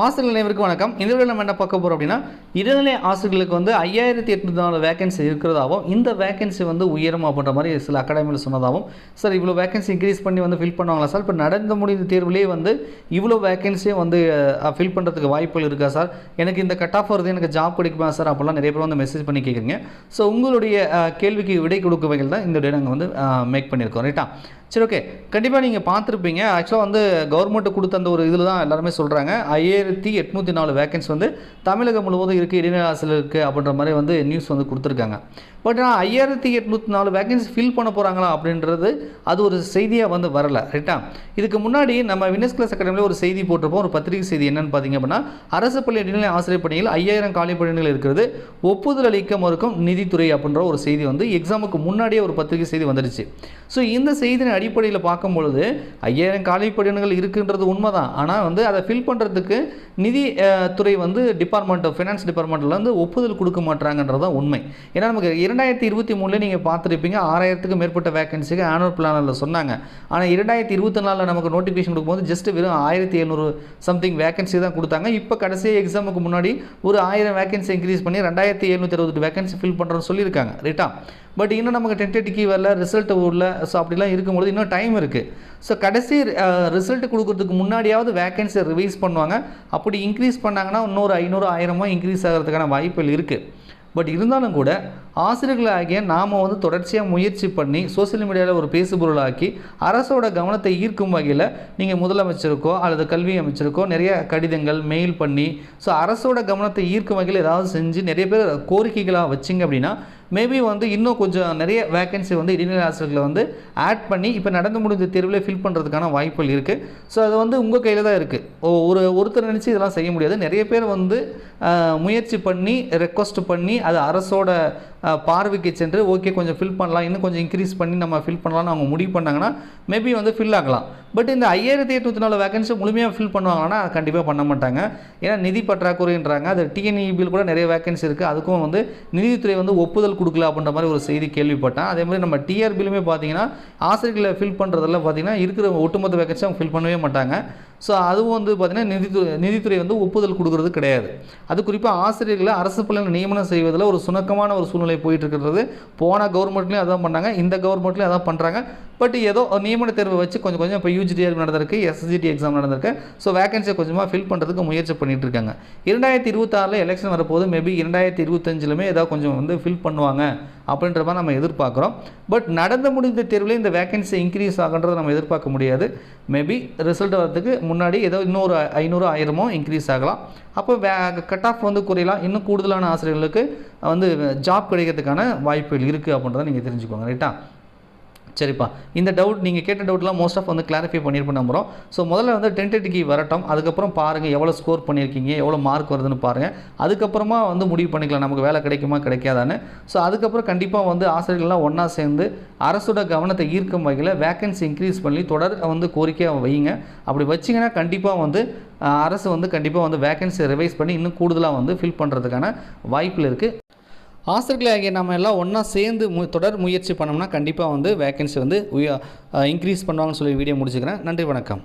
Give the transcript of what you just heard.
ஆசிரியர் அனைவருக்கும் வணக்கம். இந்த வீடியோ நம்ம என்ன பார்க்க போகிறோம் அப்படின்னா இடைநிலை ஆசிரியர்களுக்கு வந்து ஐயாயிரத்தி எட்நூத்தி நாலு வேகன்சி இருக்கிறதாகவும் இந்த வேகன்சி வந்து உயரும் அப்படின்ற மாதிரி சில அகாடமியில் சொன்னதாகவும் சார் இவ்வளோ வேகன்சி இன்க்ரீஸ் பண்ணி வந்து ஃபில் பண்ணுவாங்களா சார்? இப்போ நடந்து முடிந்த தேர்வுலேயே வந்து இவ்வளோ வேகன்சியை வந்து ஃபில் பண்ணுறதுக்கு வாய்ப்புகள் இருக்கா சார்? எனக்கு இந்த கட் ஆஃப் வருது எனக்கு ஜாப் கிடைக்குமா சார்? அப்படிலாம் நிறைய பேர் வந்து மெசேஜ் பண்ணி கேட்குறீங்க ஸோ உங்களுடைய கேள்விக்கு விடை கொடுக்க வகையில் தான் இந்த வீடியோ நாங்கள் வந்து மேக் பண்ணியிருக்கோம் ரைட்டா சரி ஓகே கண்டிப்பாக நீங்கள் பார்த்துருப்பீங்க. ஆக்சுவலாக வந்து கவர்மெண்ட் கொடுத்த அந்த ஒரு இதில் தான் எல்லாருமே சொல்கிறாங்க ஐயாயிரத்தி எட்நூற்றி நாலு வேகன்ஸ் வந்து தமிழகம் முழுவதும் இருக்குது இடைநிலை ஆசிரியர் இருக்குது அப்படின்ற மாதிரி வந்து நியூஸ் வந்து கொடுத்துருக்காங்க. பட் ஆனால் ஐயாயிரத்தி எட்நூற்றி நாலு வேகன்சி ஃபில் பண்ண போகிறாங்களா அப்படின்றது அது ஒரு செய்தியாக வந்து வரலை ரைட்டா இதுக்கு முன்னாடி நம்ம வினஸ் கிளாஸ் அகாடமியில் ஒரு செய்தி போட்டிருப்போம். ஒரு பத்திரிகை செய்தி என்னன்னு பார்த்தீங்க அப்படின்னா அரசு பள்ளி இடைநிலை ஆசிரியர் பணியில் ஐயாயிரம் காலி பணிகள் இருக்கிறது ஒப்புதல் அளிக்க மறுக்கும் நிதித்துறை அப்படின்ற ஒரு செய்தி வந்து எக்ஸாமுக்கு முன்னாடியே ஒரு பத்திரிகை செய்தி வந்துடுச்சு. ஸோ இந்த செய்தியின் அடிப்படையில் பார்க்கும் பொழுது ஐயாயிரம் காலி பணிகள் இருக்குன்றது உண்மைதான். ஆனால் வந்து அதை ஃபில் பண்ணுறதுக்கு நிதி துறை வந்து டிபார்ட்மெண்ட் ஃபினான்ஸ் டிபார்ட்மெண்ட்டில் வந்து ஒப்புதல் கொடுக்க மாட்டாங்கன்றது தான் உண்மை. ஏன்னா நமக்கு இரண்டாயிரத்தி இருபத்தி மூணுல நீங்கள் பார்த்துருப்பீங்க ஆறாயிரத்துக்கு மேற்பட்ட வேகன்சிக்கு ஆனுவல் பிளானில் சொன்னாங்க. ஆனால் இரண்டாயிரத்தி இருபத்தி நாலில் நமக்கு நோட்டிஃபிகேஷன் கொடுக்கும்போது ஜஸ்ட் வெறும் ஆயிரத்தி எழுநூறு சம்திங் வேகன்சி தான் கொடுத்தாங்க. இப்போ கடைசி எக்ஸாமுக்கு முன்னாடி ஒரு ஆயிரம் வேகன்சி இன்க்ரீஸ் பண்ணி ரெண்டாயிரத்தி எழுநூற்றி அறுபது வேகன்சி ஃபில் பண்ணுறோன்னு சொல்லியிருக்காங்க ரைட்டா பட் இன்னும் நமக்கு டென்டேட்டிக்கு வரல ரிசல்ட் வரல. ஸோ அப்படிலாம் இருக்கும்போது இன்னும் டைம் இருக்குது ஸோ கடைசி ரிசல்ட் கொடுக்கறதுக்கு முன்னாடியாவது வேக்கன்சியை ரிவைஸ் பண்ணுவாங்க. அப்படி இன்க்ரீஸ் பண்ணாங்கன்னா இன்னொரு ஐநூறு ஆயிரமோ இன்க்ரீஸ் ஆகிறதுக்கான வாய்ப்புகள் இருக்குது பட் இருந்தாலும் கூட ஆசிரியர்களாகிய நாம் வந்து தொடர்ச்சியாக முயற்சி பண்ணி சோஷியல் மீடியாவில் ஒரு பேசுபொருளாக்கி அரசோட கவனத்தை ஈர்க்கும் வகையில் நீங்கள் முதலமைச்சருக்கோ அல்லது கல்வி அமைச்சருக்கோ நிறைய கடிதங்கள் மெயில் பண்ணி ஸோ அரசோட கவனத்தை ஈர்க்கும் வகையில் ஏதாவது செஞ்சு நிறைய பேர் கோரிக்கைகளாக வச்சிங்க அப்படின்னா மேபி வந்து இன்னும் கொஞ்சம் நிறைய வேகன்சி வந்து இடைநிலை ஆசிரியர்களை வந்து ஆட் பண்ணி இப்போ நடந்து முடிஞ்ச தேர்வில் ஃபில் பண்ணுறதுக்கான வாய்ப்புகள் இருக்குது ஸோ அது வந்து உங்கள் கையில் தான் இருக்குது ஒரு ஒருத்தர் நினச்சி இதெல்லாம் செய்ய முடியாது. நிறைய பேர் வந்து முயற்சி பண்ணி ரெக்வஸ்ட் பண்ணி அது அரசோட பார்வைக்கு சென்று ஓகே கொஞ்சம் ஃபில் பண்ணலாம். இன்னும் கொஞ்சம் இன்க்ரீஸ் பண்ணி நம்ம ஃபில் பண்ணலாம்னு அவங்க முடிவு பண்ணாங்கன்னா மேபி வந்து ஃபில் ஆகலாம். பட் இந்த ஐயாயிரத்தி எட்நூற்றி நாலு வேகன்சி முழுமையாக ஃபில் பண்ணுவாங்கன்னா கண்டிப்பாக பண்ண மாட்டாங்க. ஏன்னா நிதி பற்றாக்குறைன்றாங்க. அது டிஎன்இபியில் கூட நிறைய வேகன்சி இருக்குது அதுக்கும் வந்து நிதித்துறை வந்து ஒப்புதல் கொடுக்கல அப்படின்ற மாதிரி ஒரு செய்தி கேள்விப்பட்டேன். அதே மாதிரி நம்ம டிஆர்பிலுமே பார்த்தீங்கன்னா ஆசிரியர்களை ஃபில் பண்ணுறதெல்லாம் பார்த்தீங்கன்னா இருக்கிற ஒட்டுமொத்த வேகன்சி அவங்க ஃபில் பண்ணவே மாட்டாங்க. ஸோ அதுவும் வந்து பார்த்திங்கன்னா நிதித்துறை நிதித்துறை வந்து ஒப்புதல் கொடுக்கறது கிடையாது. அது குறிப்பாக ஆசிரியர்களை அரசு பள்ளியில் நியமனம் செய்வதில் ஒரு சுணக்கமான ஒரு சூழ்நிலை போயிட்டு இருக்கிறது போன கவர்மெண்ட்லேயும் அதான் பண்ணாங்க இந்த கவர்மெண்ட்லேயும் அதான் பண்ணுறாங்க பட் ஏதோ நியமன தேர்வை வச்சு கொஞ்சம் கொஞ்சம் இப்போ யூஜிடிஆர் நடந்திருக்கு எஸ்ஜிடி எக்ஸாம் நடந்திருக்கு. ஸோ வேகன்சியை கொஞ்சமாக ஃபில் பண்ணுறதுக்கு முயற்சி பண்ணிட்டு இருக்காங்க இரண்டாயிரத்தி இருபத்தாறில் எலெக்ஷன் வரப்போது மேபி இரண்டாயிரத்தி இருபத்தஞ்சிலுமே ஏதாவது கொஞ்சம் வந்து ஃபில் பண்ணுவாங்க அப்படின்ற மாதிரி நம்ம எதிர்பார்க்குறோம். பட் நடந்து முடிந்த தேர்வில் இந்த வேகன்சி இன்க்ரீஸ் ஆகுன்றதை நம்ம எதிர்பார்க்க முடியாது. மேபி ரிசல்ட் வரதுக்கு முன்னாடி ஏதோ இன்னொரு ஐநூறு ஆயிரமோ இன்க்ரீஸ் ஆகலாம். அப்போ வே கட் ஆஃப் வந்து குறையலாம். இன்னும் கூடுதலான ஆசிரியர்களுக்கு வந்து ஜாப் கிடைக்கிறதுக்கான வாய்ப்புகள் இருக்குது அப்படின்றத நீங்கள் தெரிஞ்சுக்கோங்க ரைட்டா சரிப்பா. இந்த டவுட் நீங்கள் கேட்ட டவுட்லாம் மோஸ்ட் ஆஃப் வந்து கிளாரிஃபை பண்ணியிருப்போம் நம்புகிறோம் ஸோ முதல்ல வந்து டென்டேட்டிக்கு வரட்டும். அதுக்கப்புறம் பாருங்கள் எவ்வளோ ஸ்கோர் பண்ணியிருக்கீங்க எவ்வளோ மார்க் வருதுன்னு பாருங்கள் அதுக்கப்புறமா வந்து முடிவு பண்ணிக்கலாம். நமக்கு வேலை கிடைக்குமா கிடைக்காதான்னு. ஸோ அதுக்கப்புறம் கண்டிப்பாக வந்து ஆசிரியர்கள்லாம் ஒன்றா சேர்ந்து அரசோட கவனத்தை ஈர்க்கும் வகையில் வேகன்சி இன்க்ரீஸ் பண்ணி தொடர் வந்து கோரிக்கையாக வைங்க. அப்படி வச்சிங்கன்னா கண்டிப்பாக வந்து அரசு வந்து கண்டிப்பாக வந்து வேகன்சி ரிவைஸ் பண்ணி இன்னும் கூடுதலாக வந்து ஃபில் பண்ணுறதுக்கான வாய்ப்பில் இருக்குது ஆசிரியர்களாகிய நம்ம எல்லாம் ஒன்றா சேர்ந்து மு தொடர் முயற்சி பண்ணோம்னா கண்டிப்பாக வந்து வேகன்சி வந்து இன்க்ரீஸ் பண்ணுவாங்கன்னு சொல்லி வீடியோ முடிச்சுக்கிறேன். நன்றி வணக்கம்.